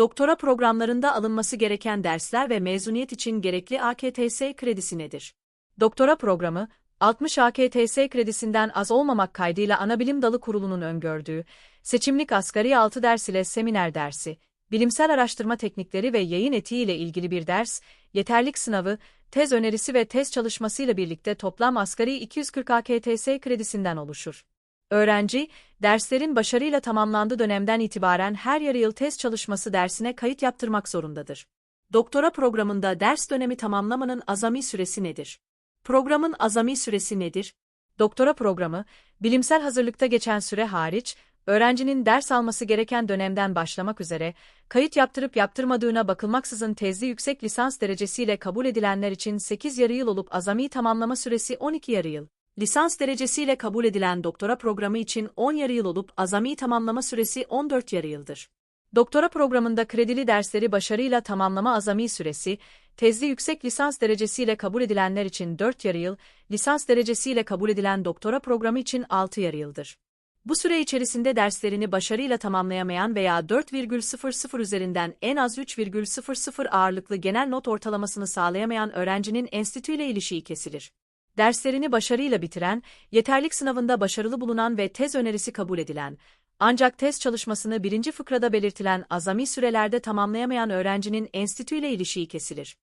Doktora programlarında alınması gereken dersler ve mezuniyet için gerekli AKTS kredisi nedir? Doktora programı, 60 AKTS kredisinden az olmamak kaydıyla Anabilim Dalı Kurulu'nun öngördüğü, seçimlik asgari 6 ders ile seminer dersi, bilimsel araştırma teknikleri ve yayın etiği ile ilgili bir ders, yeterlik sınavı, tez önerisi ve tez çalışmasıyla birlikte toplam asgari 240 AKTS kredisinden oluşur. Öğrenci, derslerin başarıyla tamamlandığı dönemden itibaren her yarı yıl tez çalışması dersine kayıt yaptırmak zorundadır. Doktora programında ders dönemi tamamlamanın azami süresi nedir? Programın azami süresi nedir? Doktora programı, bilimsel hazırlıkta geçen süre hariç, öğrencinin ders alması gereken dönemden başlamak üzere, kayıt yaptırıp yaptırmadığına bakılmaksızın tezli yüksek lisans derecesiyle kabul edilenler için 8 yarı yıl olup azami tamamlama süresi 12 yarı yıl. Lisans derecesiyle kabul edilen doktora programı için 10 yarı yıl olup azami tamamlama süresi 14 yarı yıldır. Doktora programında kredili dersleri başarıyla tamamlama azami süresi, tezli yüksek lisans derecesiyle kabul edilenler için 4 yarı yıl, lisans derecesiyle kabul edilen doktora programı için 6 yarı yıldır. Bu süre içerisinde derslerini başarıyla tamamlayamayan veya 4,00 üzerinden en az 3,00 ağırlıklı genel not ortalamasını sağlayamayan öğrencinin enstitüyle ilişiği kesilir. Derslerini başarıyla bitiren, yeterlik sınavında başarılı bulunan ve tez önerisi kabul edilen, ancak tez çalışmasını birinci fıkrada belirtilen azami sürelerde tamamlayamayan öğrencinin enstitüyle ilişiği kesilir.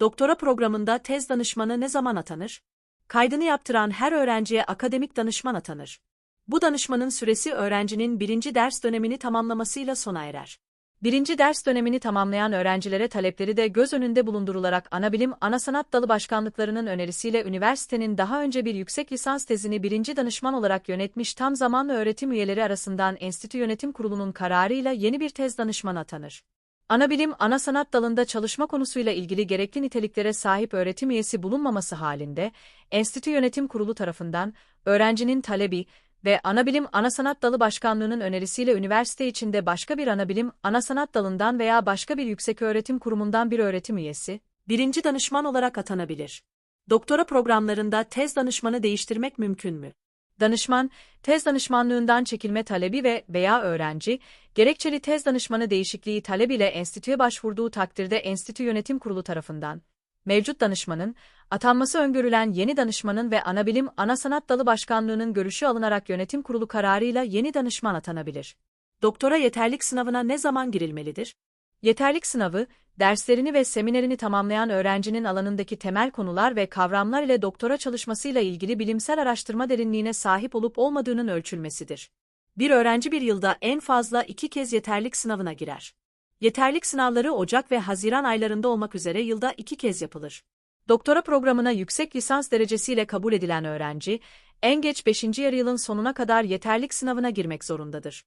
Doktora programında tez danışmanı ne zaman atanır? Kaydını yaptıran her öğrenciye akademik danışman atanır. Bu danışmanın süresi öğrencinin birinci ders dönemini tamamlamasıyla sona erer. Birinci ders dönemini tamamlayan öğrencilere talepleri de göz önünde bulundurularak Anabilim Ana Sanat Dalı Başkanlıklarının önerisiyle üniversitenin daha önce bir yüksek lisans tezini birinci danışman olarak yönetmiş tam zamanlı öğretim üyeleri arasından Enstitü Yönetim Kurulu'nun kararıyla yeni bir tez danışman atanır. Anabilim, ana sanat dalında çalışma konusuyla ilgili gerekli niteliklere sahip öğretim üyesi bulunmaması halinde, Enstitü Yönetim Kurulu tarafından, öğrencinin talebi ve Anabilim Ana Sanat Dalı Başkanlığı'nın önerisiyle üniversite içinde başka bir anabilim, ana sanat dalından veya başka bir yükseköğretim kurumundan bir öğretim üyesi, birinci danışman olarak atanabilir. Doktora programlarında tez danışmanı değiştirmek mümkün mü? Danışman, tez danışmanlığından çekilme talebi ve veya öğrenci, gerekçeli tez danışmanı değişikliği talebiyle enstitüye başvurduğu takdirde enstitü yönetim kurulu tarafından, mevcut danışmanın, atanması öngörülen yeni danışmanın ve anabilim ana sanat dalı başkanlığının görüşü alınarak yönetim kurulu kararıyla yeni danışman atanabilir. Doktora yeterlik sınavına ne zaman girilmelidir? Yeterlik sınavı, derslerini ve seminerini tamamlayan öğrencinin alanındaki temel konular ve kavramlar ile doktora çalışmasıyla ilgili bilimsel araştırma derinliğine sahip olup olmadığının ölçülmesidir. Bir öğrenci bir yılda en fazla iki kez yeterlik sınavına girer. Yeterlik sınavları Ocak ve Haziran aylarında olmak üzere yılda iki kez yapılır. Doktora programına yüksek lisans derecesiyle kabul edilen öğrenci, en geç 5. yarı yılın sonuna kadar yeterlik sınavına girmek zorundadır.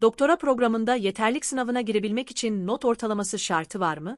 Doktora programında yeterlik sınavına girebilmek için not ortalaması şartı var mı?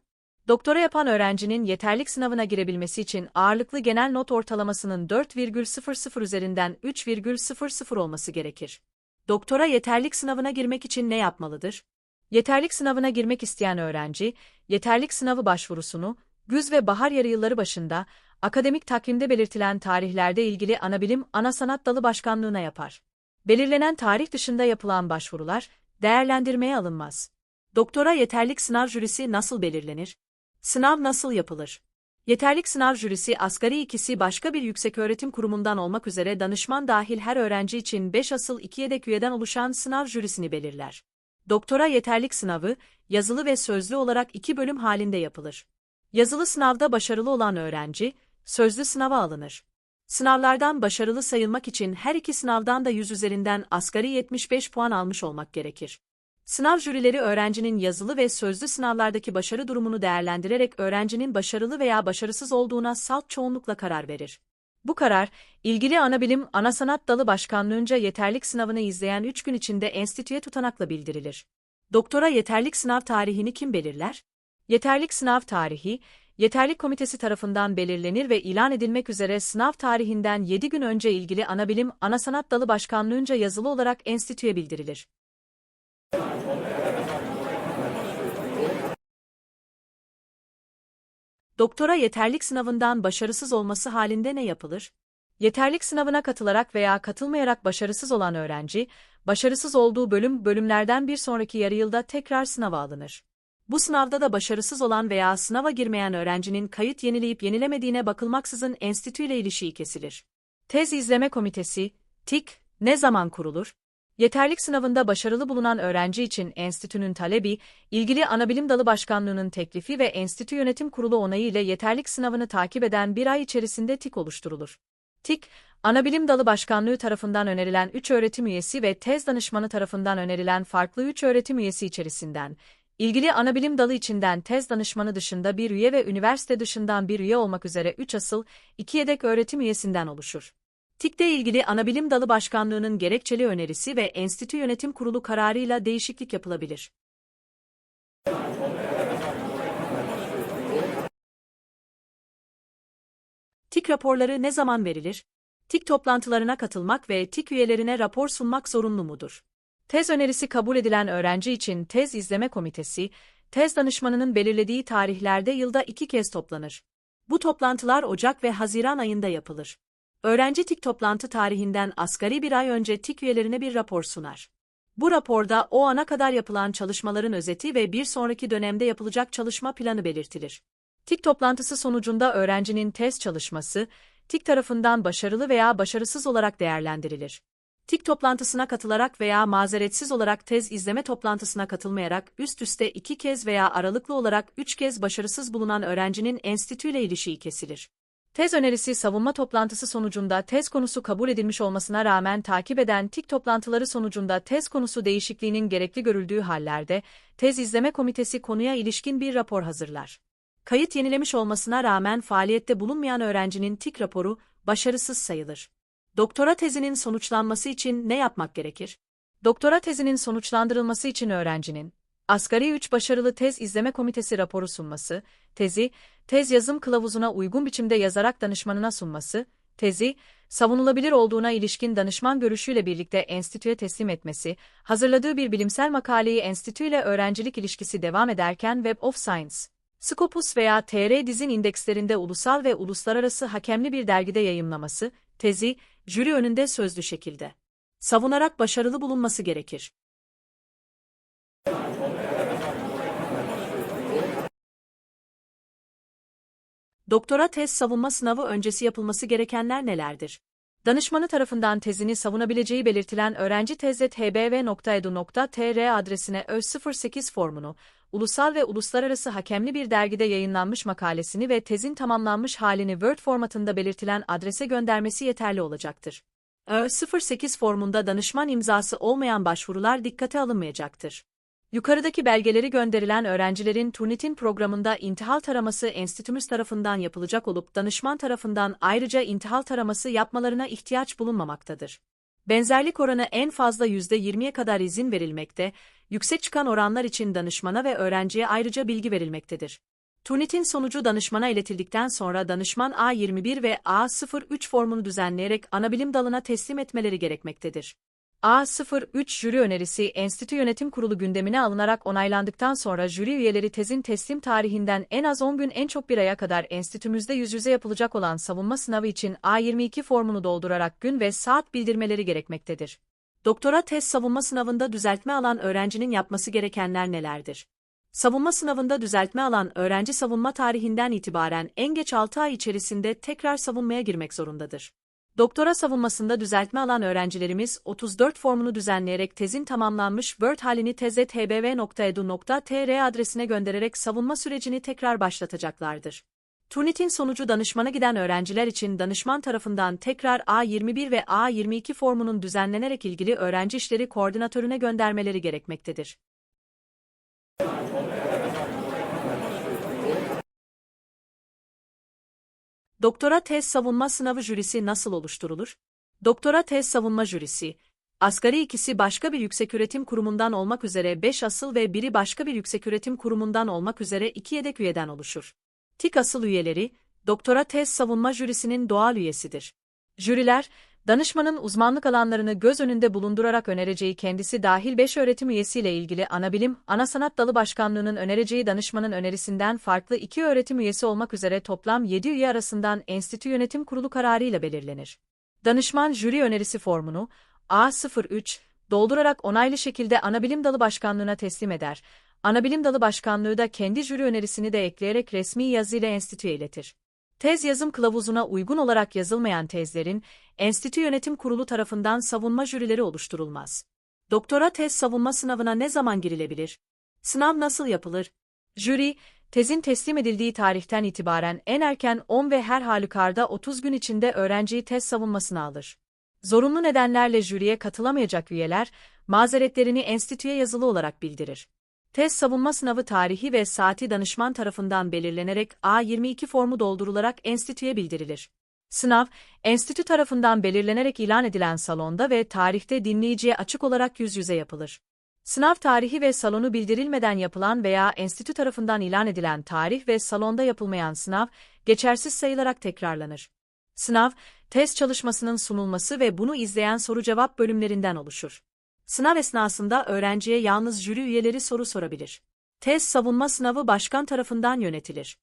Doktora yapan öğrencinin yeterlik sınavına girebilmesi için ağırlıklı genel not ortalamasının 4,00 üzerinden 3,00 olması gerekir. Doktora yeterlik sınavına girmek için ne yapmalıdır? Yeterlik sınavına girmek isteyen öğrenci, yeterlik sınavı başvurusunu, güz ve bahar yarı yılları başında, akademik takvimde belirtilen tarihlerde ilgili anabilim ana sanat dalı başkanlığına yapar. Belirlenen tarih dışında yapılan başvurular, değerlendirmeye alınmaz. Doktora yeterlik sınav jürisi nasıl belirlenir? Sınav nasıl yapılır? Yeterlik sınav jürisi asgari ikisi başka bir yükseköğretim kurumundan olmak üzere danışman dahil her öğrenci için 5 asıl 2 yedek üyeden oluşan sınav jürisini belirler. Doktora yeterlik sınavı, yazılı ve sözlü olarak iki bölüm halinde yapılır. Yazılı sınavda başarılı olan öğrenci, sözlü sınava alınır. Sınavlardan başarılı sayılmak için her iki sınavdan da 100 üzerinden asgari 75 puan almış olmak gerekir. Sınav jürileri öğrencinin yazılı ve sözlü sınavlardaki başarı durumunu değerlendirerek öğrencinin başarılı veya başarısız olduğuna salt çoğunlukla karar verir. Bu karar, ilgili anabilim ana sanat dalı başkanlığınca yeterlik sınavını izleyen 3 gün içinde enstitüye tutanakla bildirilir. Doktora yeterlik sınav tarihini kim belirler? Yeterlik sınav tarihi, Yeterlik Komitesi tarafından belirlenir ve ilan edilmek üzere sınav tarihinden 7 gün önce ilgili anabilim ana sanat dalı başkanlığınca yazılı olarak enstitüye bildirilir. Doktora yeterlik sınavından başarısız olması halinde ne yapılır? Yeterlik sınavına katılarak veya katılmayarak başarısız olan öğrenci, başarısız olduğu bölüm bölümlerden bir sonraki yarı yılda tekrar sınava alınır. Bu sınavda da başarısız olan veya sınava girmeyen öğrencinin kayıt yenileyip yenilemediğine bakılmaksızın enstitüyle ilişiği kesilir. Tez İzleme Komitesi, TİK, ne zaman kurulur? Yeterlik sınavında başarılı bulunan öğrenci için enstitünün talebi, ilgili anabilim dalı başkanlığının teklifi ve enstitü yönetim kurulu onayı ile yeterlik sınavını takip eden bir ay içerisinde TİK oluşturulur. TİK, Anabilim Dalı Başkanlığı tarafından önerilen 3 öğretim üyesi ve tez danışmanı tarafından önerilen farklı 3 öğretim üyesi içerisinden, ilgili anabilim dalı içinden tez danışmanı dışında bir üye ve üniversite dışından bir üye olmak üzere 3 asıl, 2 yedek öğretim üyesinden oluşur. TİK'le ilgili Anabilim Dalı Başkanlığı'nın gerekçeli önerisi ve Enstitü Yönetim Kurulu kararıyla değişiklik yapılabilir. TİK raporları ne zaman verilir? TİK toplantılarına katılmak ve TİK üyelerine rapor sunmak zorunlu mudur? Tez önerisi kabul edilen öğrenci için Tez İzleme Komitesi, tez danışmanının belirlediği tarihlerde yılda iki kez toplanır. Bu toplantılar Ocak ve Haziran ayında yapılır. Öğrenci TİK toplantı tarihinden asgari bir ay önce TİK üyelerine bir rapor sunar. Bu raporda o ana kadar yapılan çalışmaların özeti ve bir sonraki dönemde yapılacak çalışma planı belirtilir. TİK toplantısı sonucunda öğrencinin tez çalışması, TİK tarafından başarılı veya başarısız olarak değerlendirilir. TİK toplantısına katılarak veya mazeretsiz olarak tez izleme toplantısına katılmayarak üst üste iki kez veya aralıklı olarak üç kez başarısız bulunan öğrencinin enstitüyle ilişiği kesilir. Tez önerisi savunma toplantısı sonucunda tez konusu kabul edilmiş olmasına rağmen takip eden TİK toplantıları sonucunda tez konusu değişikliğinin gerekli görüldüğü hallerde, tez izleme komitesi konuya ilişkin bir rapor hazırlar. Kayıt yenilemiş olmasına rağmen faaliyette bulunmayan öğrencinin TİK raporu, başarısız sayılır. Doktora tezinin sonuçlanması için ne yapmak gerekir? Doktora tezinin sonuçlandırılması için öğrencinin, asgari 3 başarılı tez izleme komitesi raporu sunması, tezi, tez yazım kılavuzuna uygun biçimde yazarak danışmanına sunması, tezi, savunulabilir olduğuna ilişkin danışman görüşüyle birlikte enstitüye teslim etmesi, hazırladığı bir bilimsel makaleyi enstitüyle öğrencilik ilişkisi devam ederken Web of Science, Scopus veya TR dizin indekslerinde ulusal ve uluslararası hakemli bir dergide yayımlaması, tezi, jüri önünde sözlü şekilde savunarak başarılı bulunması gerekir. Doktora tez savunma sınavı öncesi yapılması gerekenler nelerdir? Danışmanı tarafından tezini savunabileceği belirtilen öğrenci tezlet hbv.edu.tr adresine öz08 formunu, ulusal ve uluslararası hakemli bir dergide yayınlanmış makalesini ve tezin tamamlanmış halini Word formatında belirtilen adrese göndermesi yeterli olacaktır. Ö08 formunda danışman imzası olmayan başvurular dikkate alınmayacaktır. Yukarıdaki belgeleri gönderilen öğrencilerin Turnitin programında intihal taraması enstitümüz tarafından yapılacak olup danışman tarafından ayrıca intihal taraması yapmalarına ihtiyaç bulunmamaktadır. Benzerlik oranı en fazla %20'ye kadar izin verilmekte, yüksek çıkan oranlar için danışmana ve öğrenciye ayrıca bilgi verilmektedir. Turnitin sonucu danışmana iletildikten sonra danışman A21 ve A03 formunu düzenleyerek anabilim dalına teslim etmeleri gerekmektedir. A03 jüri önerisi Enstitü Yönetim Kurulu gündemine alınarak onaylandıktan sonra jüri üyeleri tezin teslim tarihinden en az 10 gün en çok bir aya kadar enstitümüzde yüz yüze yapılacak olan savunma sınavı için A22 formunu doldurarak gün ve saat bildirmeleri gerekmektedir. Doktora tez savunma sınavında düzeltme alan öğrencinin yapması gerekenler nelerdir? Savunma sınavında düzeltme alan öğrenci savunma tarihinden itibaren en geç 6 ay içerisinde tekrar savunmaya girmek zorundadır. Doktora savunmasında düzeltme alan öğrencilerimiz 34 formunu düzenleyerek tezin tamamlanmış Word halini tezethbv.edu.tr adresine göndererek savunma sürecini tekrar başlatacaklardır. Turnitin sonucu danışmana giden öğrenciler için danışman tarafından tekrar A21 ve A22 formunun düzenlenerek ilgili öğrenci işleri koordinatörüne göndermeleri gerekmektedir. Doktora tez savunma sınavı jürisi nasıl oluşturulur? Doktora tez savunma jürisi, asgari ikisi başka bir yükseköğretim kurumundan olmak üzere 5 asıl ve biri başka bir yükseköğretim kurumundan olmak üzere 2 yedek üyeden oluşur. TİK asıl üyeleri, doktora tez savunma jürisinin doğal üyesidir. Jüriler, danışmanın uzmanlık alanlarını göz önünde bulundurarak önereceği kendisi dahil 5 öğretim üyesiyle ilgili anabilim, ana sanat dalı başkanlığının önereceği danışmanın önerisinden farklı 2 öğretim üyesi olmak üzere toplam 7 üye arasından enstitü yönetim kurulu kararıyla belirlenir. Danışman jüri önerisi formunu A03 doldurarak onaylı şekilde anabilim dalı başkanlığına teslim eder. Anabilim dalı başkanlığı da kendi jüri önerisini de ekleyerek resmi yazıyla enstitüye iletir. Tez yazım kılavuzuna uygun olarak yazılmayan tezlerin, enstitü yönetim kurulu tarafından savunma jürileri oluşturulmaz. Doktora tez savunma sınavına ne zaman girilebilir? Sınav nasıl yapılır? Jüri, tezin teslim edildiği tarihten itibaren en erken 10 ve her halükarda 30 gün içinde öğrenciyi tez savunmasına alır. Zorunlu nedenlerle jüriye katılamayacak üyeler, mazeretlerini enstitüye yazılı olarak bildirir. Tez savunma sınavı tarihi ve saati danışman tarafından belirlenerek A22 formu doldurularak enstitüye bildirilir. Sınav, enstitü tarafından belirlenerek ilan edilen salonda ve tarihte dinleyiciye açık olarak yüz yüze yapılır. Sınav tarihi ve salonu bildirilmeden yapılan veya enstitü tarafından ilan edilen tarih ve salonda yapılmayan sınav, geçersiz sayılarak tekrarlanır. Sınav, test çalışmasının sunulması ve bunu izleyen soru-cevap bölümlerinden oluşur. Sınav esnasında öğrenciye yalnız jüri üyeleri soru sorabilir. Tez savunma sınavı başkan tarafından yönetilir.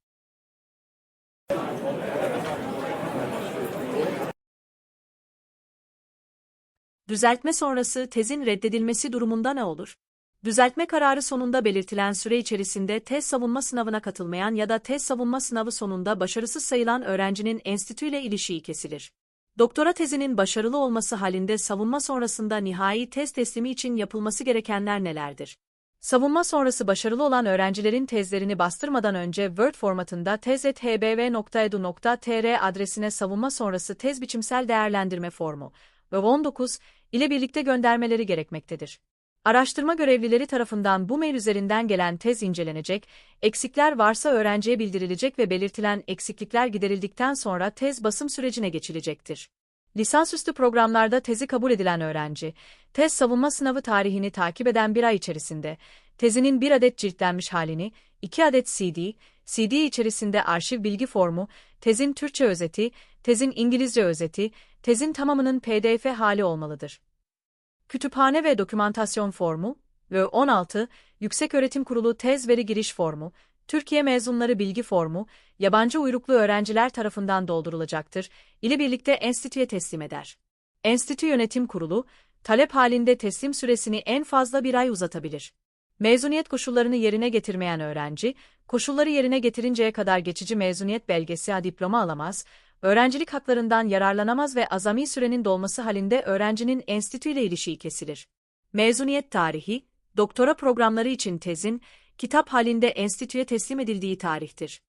Düzeltme sonrası tezin reddedilmesi durumunda ne olur? Düzeltme kararı sonunda belirtilen süre içerisinde tez savunma sınavına katılmayan ya da tez savunma sınavı sonunda başarısız sayılan öğrencinin enstitüyle ilişiği kesilir. Doktora tezinin başarılı olması halinde savunma sonrasında nihai tez teslimi için yapılması gerekenler nelerdir? Savunma sonrası başarılı olan öğrencilerin tezlerini bastırmadan önce Word formatında tez.hbv.edu.tr adresine savunma sonrası tez biçimsel değerlendirme formu ve 19 ile birlikte göndermeleri gerekmektedir. Araştırma görevlileri tarafından bu mail üzerinden gelen tez incelenecek, eksikler varsa öğrenciye bildirilecek ve belirtilen eksiklikler giderildikten sonra tez basım sürecine geçilecektir. Lisansüstü programlarda tezi kabul edilen öğrenci, tez savunma sınavı tarihini takip eden bir ay içerisinde, tezinin bir adet ciltlenmiş halini, iki adet CD, CD içerisinde arşiv bilgi formu, tezin Türkçe özeti, tezin İngilizce özeti, tezin tamamının PDF hali olmalıdır. Kütüphane ve dokümantasyon formu ve 16 Yükseköğretim Kurulu tez veri giriş formu, Türkiye mezunları bilgi formu, yabancı uyruklu öğrenciler tarafından doldurulacaktır, ile birlikte enstitüye teslim eder. Enstitü Yönetim Kurulu, talep halinde teslim süresini en fazla bir ay uzatabilir. Mezuniyet koşullarını yerine getirmeyen öğrenci, koşulları yerine getirinceye kadar geçici mezuniyet belgesi ya diploma alamaz, öğrencilik haklarından yararlanamaz ve azami sürenin dolması halinde öğrencinin enstitüyle ilişiği kesilir. Mezuniyet tarihi, doktora programları için tezin, kitap halinde enstitüye teslim edildiği tarihtir.